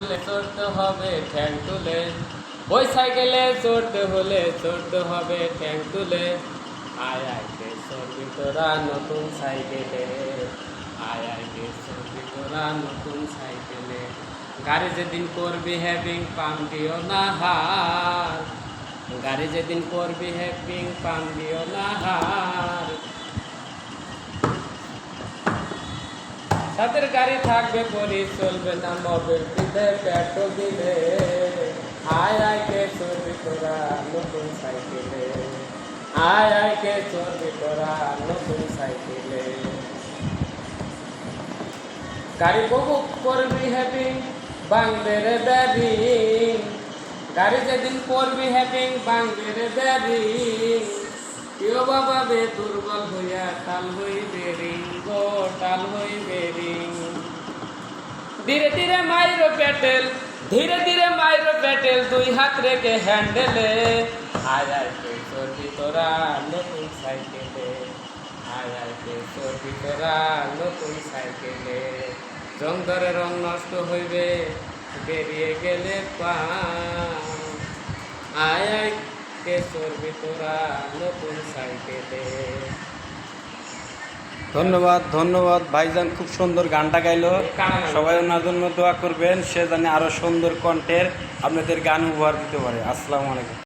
চড়তে হবে, ঠ্যাং তুলে। ওই সাইকেলে চড়তে হলে চড়তে হবে, ঠ্যাং তুলে। আয় আয়, কে চড়বি তোরা নতুন সাইকেলে? আয় আয়, কে চড়বি তোরা নতুন সাইকেলে? গাড়ি যেদিন করবি হ্যাভিং পাম দিও না হার। গাড়ি যেদিন করবি হ্যাভিং পাম দিও না হার। তাদের গাড়ি থাকবে পরি চলবে না মোবিল দিলে পেট্রোল দিলে। আয় আয়, কে চলবি তোরা নতুন সাইকেলে? আয় আয়, কে চলবি তোরা নতুন সাইকেলে? গাড়ি বহু করবি হ্যাপিং বাংলে রে গাড়ি যেদিন করবি হ্যাপিং বাংলে রে কেউ বাবা বে টাল হইবে রিং গো টাল হইবে রিং ধীরে ধীরে মাইরো পেটেল ধীরে ধীরে মাইরো পেটেল দুই হাত রেখে হ্যান্ডেলে। আয় আয় চলবি তোরা নতুন সাইকেলে। আয় আয় চলবি তোরা নতুন সাইকেলে। রং ধরে রং নষ্ট হইবে, বেরিয়ে গেলে পা আয় আয় কে চলবি তোরা নতুন সাইকেলে। ধন্যবাদ ধন্যবাদ। ভাইজান খুব সুন্দর গানটা গাইলো। সবাই ওনার জন্য দোয়া করবেন, সে জানে আরও সুন্দর কণ্ঠের আপনাদের গান উপহার দিতে পারে। আসসালামু আলাইকুম।